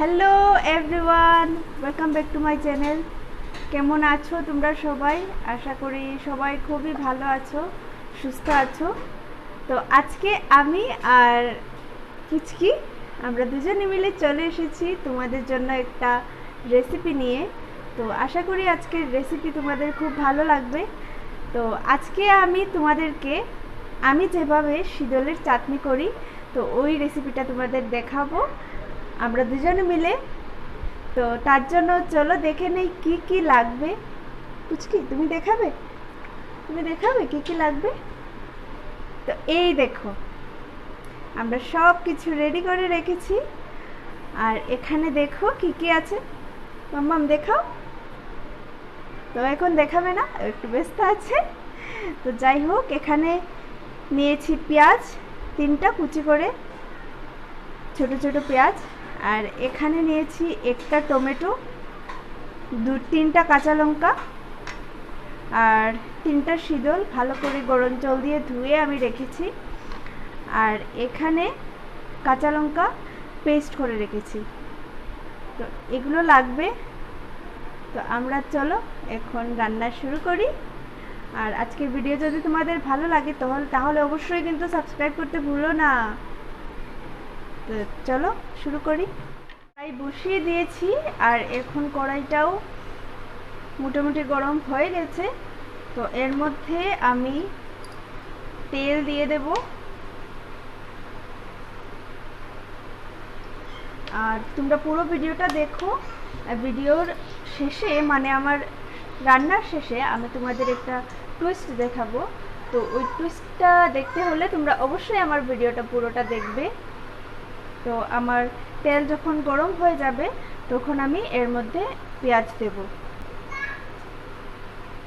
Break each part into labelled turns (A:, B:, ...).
A: Hello everyone welcome back to my channel কেমন আছো তোমরা সবাই? আশা করি সবাই খুবই ভালো আছো, সুস্থ আছো। তো আজকে আমি আর কিচকি, আমরা দুজনে মিলে চলে এসেছি তোমাদের জন্য একটা রেসিপি নিয়ে। তো আশা করি আজকের রেসিপি তোমাদের খুব ভালো লাগবে। তো আজকে আমি তোমাদেরকে, আমি যেভাবে শীতলের চাটনি করি, তো ওই রেসিপিটা তোমাদের দেখাবো। আমরা দুজনে মিলে। তো তার জন্য চলো দেখে নেই কি কি লাগবে। পুচকি, তুমি দেখাবে? তুমি দেখাবে কি কি লাগবে? তো এই দেখো, আমরা সব কিছু রেডি করে রেখেছি। আর এখানে দেখো কি কি আছে। মাম্মাম, দেখাও। তো এখন দেখাবে না, একটু ব্যস্ত আছে। তো যাই হোক, এখানে নিয়েছি পেঁয়াজ, তিনটা কুচি করে। ছোট ছোট পেঁয়াজ। আর এখানে নিয়েছি একটা টমেটো, দু, তিনটা কাঁচা লঙ্কা আর তিনটা শীতল ভালো করে গরম জল দিয়ে ধুয়ে আমি রেখেছি। আর এখানে কাঁচা লঙ্কা পেস্ট করে রেখেছি। তো এগুলো লাগবে। তো আমরা চলো এখন রান্না শুরু করি। আর আজকের ভিডিও যদি তোমাদের ভালো লাগে, তাহলে তাহলে অবশ্যই কিন্তু সাবস্ক্রাইব করতে ভুলো না। তো চলো শুরু করি। কড়াই বসিয়ে দিয়েছি আর এখন কড়াইটাও মোটামুটি গরম হয়ে গেছে। তো এর মধ্যে আমি তেল দিয়ে দেব। আর তোমরা পুরো ভিডিওটা দেখো। ভিডিওর শেষে মানে আমার রান্নার শেষে আমি তোমাদের একটা টুইস্ট দেখাবো। তো ওই টুইস্টটা দেখতে হলে তোমরা অবশ্যই আমার ভিডিওটা পুরোটা দেখবে। তো আমার তেল যখন গরম হয়ে যাবে, তখন আমি এর মধ্যে পেঁয়াজ দেব।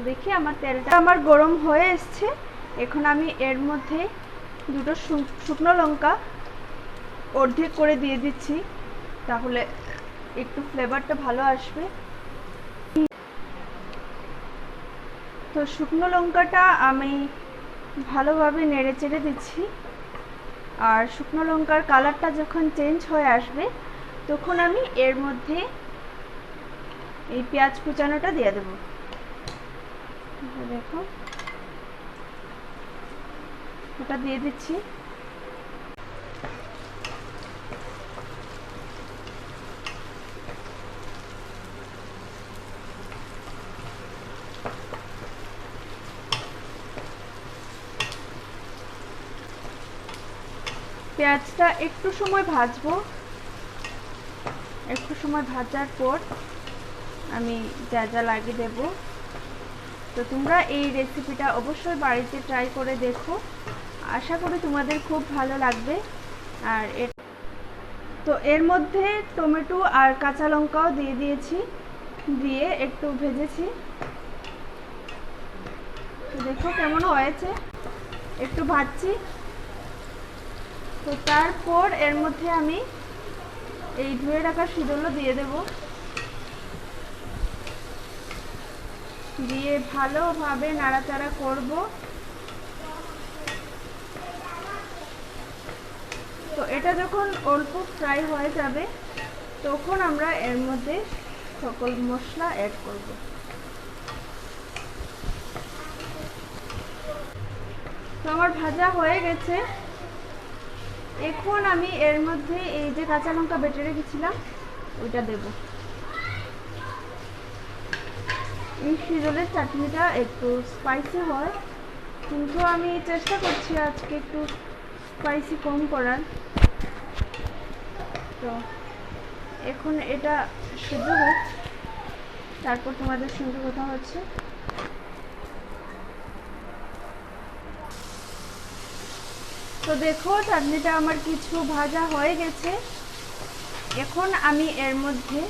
A: দেখি আমার তেলটা আমার গরম হয়ে এসছে। এখন আমি এর মধ্যে দুটো শুকনো লঙ্কা অর্ধেক করে দিয়ে দিচ্ছি, তাহলে একটু ফ্লেভারটা ভালো আসবে। তো শুকনো লঙ্কাটা আমি ভালোভাবে নেড়ে চেড়ে দিচ্ছি। আর শুকনো লঙ্কার কালারটা যখন চেঞ্জ হয়ে আসবে, তখন আমি এর মধ্যে এই পেঁয়াজ কুচানোটা দিয়ে দেব। দেখো। ওটা দিয়ে দিচ্ছি। পেঁয়াজটা একটু সময় ভাজবো। একটু সময় ভাজার পর আমি যা যা লাগিয়ে দেব। তো তোমরা এই রেসিপিটা অবশ্যই বাড়িতে ট্রাই করে দেখো। আশা করি তোমাদের খুব ভালো লাগবে। আর এর তো এর মধ্যে টমেটো আর কাঁচা লঙ্কাও দিয়ে দিয়েছি। দিয়ে একটু ভেজেছি। দেখো কেমন হয়েছে। একটু ভাজছি। তো তারপর এর মধ্যে আমি এই ধুয়ে রাখা শীতলও দিয়ে দেব। দিয়ে ভালোভাবে নাড়াচাড়া করব। তো এটা যখন অল্প ফ্রাই হয়ে যাবে, তখন আমরা এর মধ্যে সকল মশলা অ্যাড করব। তো আমার ভাজা হয়ে গেছে। এখন আমি এর মধ্যে এই যে কাঁচা লঙ্কা বেটে রেখেছিলাম, ওইটা দেব। এই শিরলের চাটনিটা একটু স্পাইসি হয়, কিন্তু আমি চেষ্টা করছি আজকে একটু স্পাইসি কম করার। তো এখন এটা সিদ্ধ হোক, তারপর তোমাদের সঙ্গে কথা হচ্ছে। তো দেখো, চাটনিটা আমার কিছু ভাজা হয়ে গেছে। এখন আমি এর মধ্যে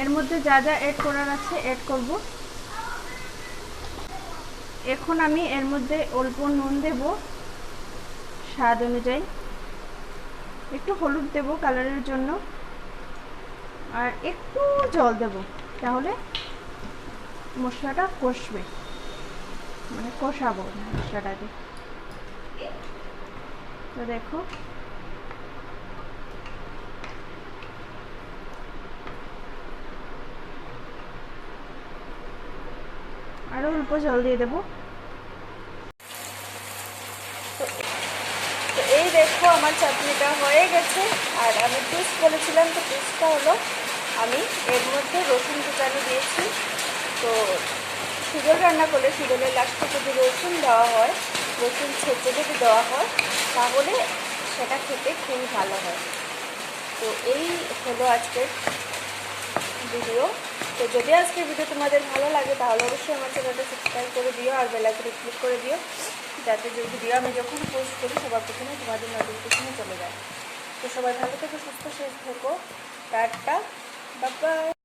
A: এর মধ্যে যা যা অ্যাড করার আছে অ্যাড করব। এখন আমি এর মধ্যে অল্প নুন দেব, স্বাদ অনুযায়ী। একটু হলুদ দেব কালারের জন্য, আর একটু জল দেব, তাহলে মশলাটা কষবে। মানে কষাবো মশলাটাকে। তো দেখো। আরও অল্প জল দিয়ে দেবো। তো এই দেখো আমার চাটনিটা হয়ে গেছে। আর আমি পিস বলেছিলাম, তো পিসটা হলো আমি এর মধ্যে রসুন কুচানো দিয়েছি। তো সুদল রান্না করলে সুদলের লাস্টে যদি রসুন দেওয়া হয়, রসুন ছেঁচে যদি দেওয়া হয়, তাহলে সেটা খেতে খুবই ভালো হয়। তো এই হলো আজকের ভিডিও তো যদি আজকের ভিডিও তোমাদের ভালো লাগে, তাহলে অবশ্যই আমার চ্যানেলটা সাবস্ক্রাইব করে দিও আর বেলাইকনে ক্লিক করে দিও, যাতে যে ভিডিও আমি যখন পোস্ট করি, সবার প্রথমে তোমাদের নোটিফিকেশনে চলে যায়। তো সবাই ভালো থেকো, সুস্থ শেষ থেকো। Tata bye